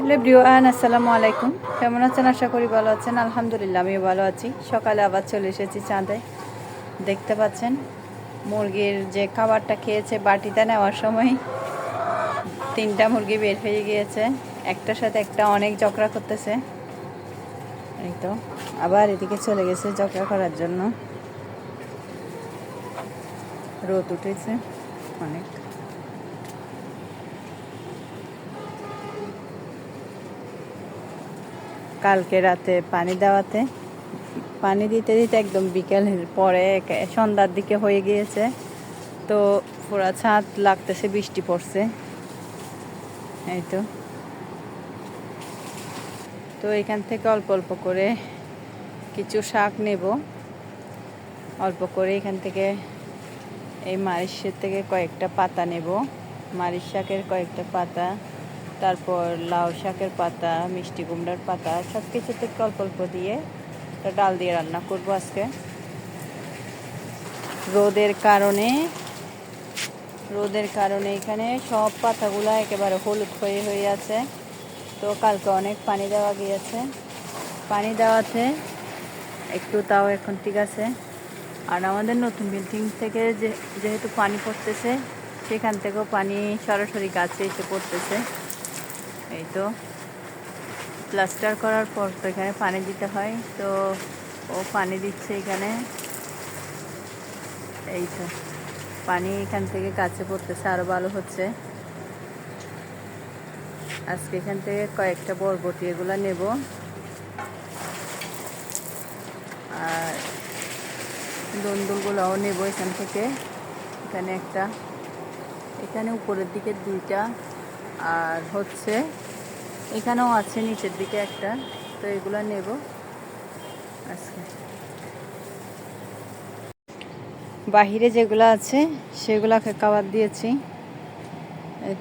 Hello ব্রিওয়ান আসসালামু আলাইকুম। কেমন আছেন? আশা করি ভালো আছেন। আলহামদুলিল্লাহ, আমিও ভালো আছি। সকালে আবার চলে এসেছি চাঁদে। দেখতে পাচ্ছেন, মুরগির যে খাবারটা খেয়েছে বাটিতে নেওয়ার সময় তিনটা মুরগি বের হয়ে গিয়েছে। একটার সাথে একটা অনেক ঝগড়া করতেছে। এই তো, আবার এদিকে চলে গেছে ঝগড়া করার জন্য। রোদ উঠেছে অনেক। কালকে রাতে পানি দেওয়াতে। পানি দিতে দিতে একদম বিকেলের পরে সন্ধ্যার দিকে হয়ে গিয়েছে। তো পুরা ছাদ লাগতেছে, বৃষ্টি পড়ছে। এই তো। তো এখান থেকে অল্প অল্প করে কিছু শাক নেব। অল্প করে এখান থেকে এই মারিচের থেকে কয়েকটা পাতা নেব। মারিচ শাকের কয়েকটা পাতা তারপর লাউ শাকের পাতা, মিষ্টি কুমড়ার পাতা সব কিছুতে অল্প অল্প দিয়ে ডাল দিয়ে রান্না করব আজকে। রোদের কারণে রোদের কারণে এখানে সব পাতাগুলো একেবারে হলুদ হয়ে হয়ে আছে। তো কালকে অনেক পানি দেওয়া গিয়েছে। পানি দেওয়াতে একটু তাও এখন ঠিক আছে। আর আমাদের নতুন বিল্ডিং থেকে যে, যেহেতু পানি পড়তেছে, সেখান থেকেও পানি সরাসরি গাছে এসে পড়তেছে। এই তো প্লাস্টার করার পর তো এখানে পানি দিতে হয়, তো ও পানি দিচ্ছে এখানে। এই তো পানি এখান থেকে কাছে পড়তেছে আরও ভালো হচ্ছে। আজকে এখান থেকে কয়েকটা বরবটি এগুলো নেব। আর দন্দুলগুলোও নেব এখান থেকে। এখানে একটা, এখানে উপরের দিকে দুইটা। আর হচ্ছে এখানেও আছে নিচের দিকে একটা, তো এগুলো নেব আজকে। বাহিরে যেগুলো আছে সেগুলোকে খাবার দিয়েছি। এই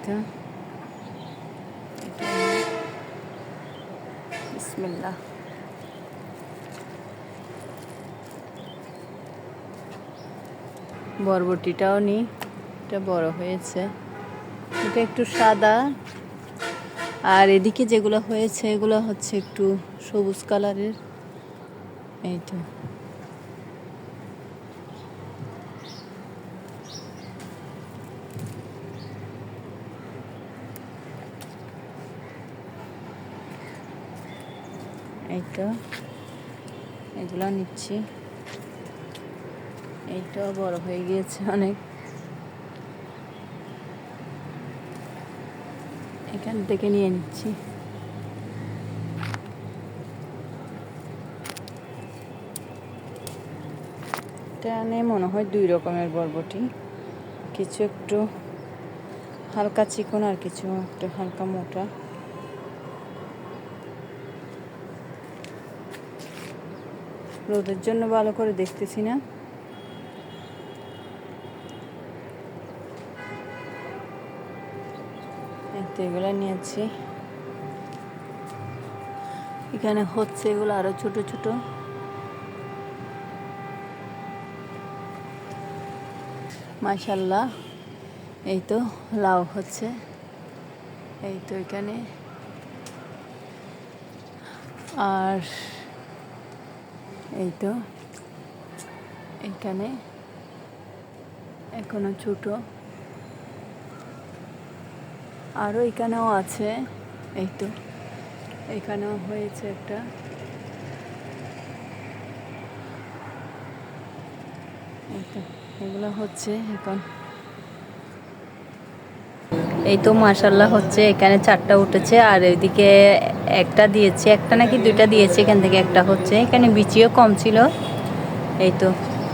বরবটিটাও নিই এটা বড় হয়েছে। এটা একটু সাদা। আর এদিকে যেগুলো হয়েছে, এগুলো হচ্ছে একটু সবুজ কালারের। এই তো। এই এগুলো নিচ্ছি। এইটাও বড় হয়ে গিয়েছে অনেক। এখান থেকে নিয়ে নিচ্ছি। এখানে মনে হয় দুই রকমের বরবটি। কিছু একটু হালকা চিকন আর কিছু একটু হালকা মোটা। রোদের জন্য ভালো করে দেখতেছি না। তো এগুলো নিয়েছি। এখানে হচ্ছে এগুলো আরও ছোট ছোট। মাশাল্লাহ এই তো লাউ হচ্ছে। এই তো এখানে। আর এই তো এখানে এখনও ছোটো। আরও এখানেও আছে। এই তো, এখানেও হয়েছে একটা। এগুলো হচ্ছে এখন। এই তো মাশাল্লাহ হচ্ছে, এখানে চারটা উঠেছে, আর এদিকে একটা দিয়েছে, একটা নাকি দুইটা দিয়েছে এখান থেকে, একটা হচ্ছে। এখানে বিচিও কম ছিল। এই তো,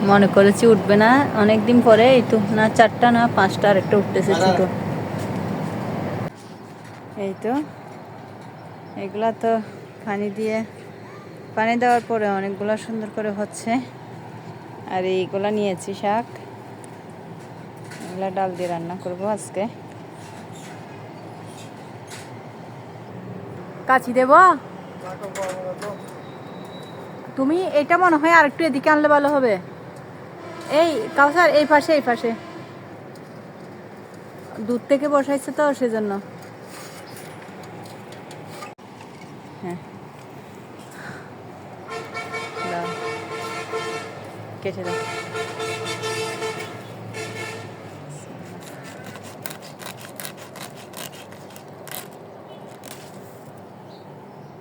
মনে করেছি উঠবে না। অনেক দিন পরে, এই তো, না চারটা না পাঁচটা আর একটা উঠতেছে ছোটো এই তো এগুলা তো পানি দিয়ে, পানি দেওয়ার পরে অনেকগুলো সুন্দর করে হচ্ছে। আর এইগুলা নিয়েছি শাক। এগুলা ডাল দিয়ে রান্না করব আজকে। কাচি দেব? তুমি এটা মনে হয় আর একটু এদিকে আনলে ভালো হবে। এই কাউসার এই পাশে এই পাশে। দূর থেকে বসাইছে তো, সেজন্য। কেটে দাও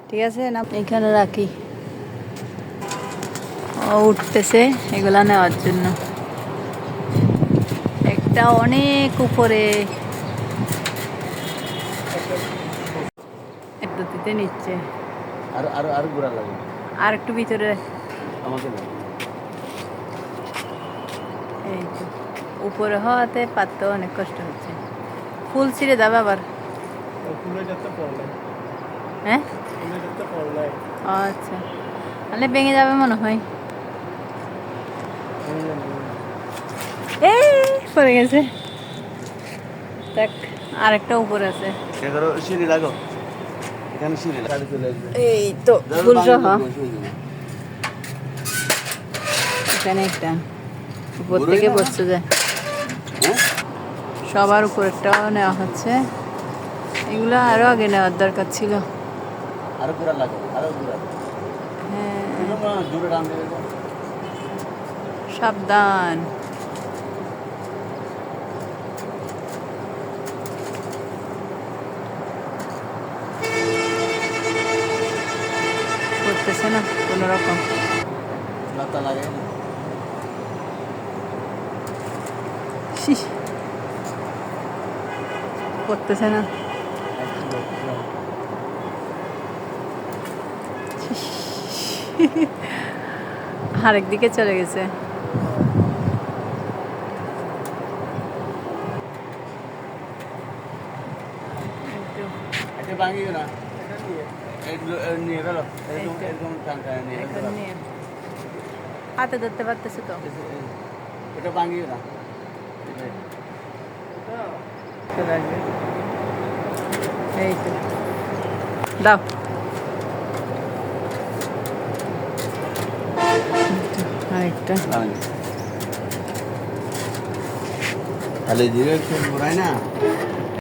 ঠিক আছে না? এখানে রাখি। উঠতেছে এগুলা নেওয়ার জন্য। একটা অনেক উপরে। একটু দিতে নিচ্ছে। আর আর আর ঘোরা লাগে আর একটু ভিতরে। আমাকে এই তো উপরে হওয়াতে পাততে অনেক কষ্ট হচ্ছে ফুল ছিঁড়ে যাবে আবার হ্যাঁ আচ্ছা তাহলে ভেঙে যাবে মনে হয় এই পড়ে গেছে দেখ আরেকটা উপরে আছে সিঁড়ি লাগো এখানে সিঁড়ি এই তো ফুল সহ এখানে একটা উপর থেকে? বসতে যায় সবার উপরেরটাও নেওয়া হচ্ছে। এগুলো আরও আগে নেওয়ার দরকার ছিল। আরও লাগো আরও হ্যাঁ। সাবধান। করতেছে না কোনো রকম। লাগে শিস করতেছে না। আরেক দিকে চলে গেছে। হাতে ধরতে পারতেছে তো। এটা ভাঙিও না এই তো দাও। আরেকটা। তাহলে ঘোরায় না?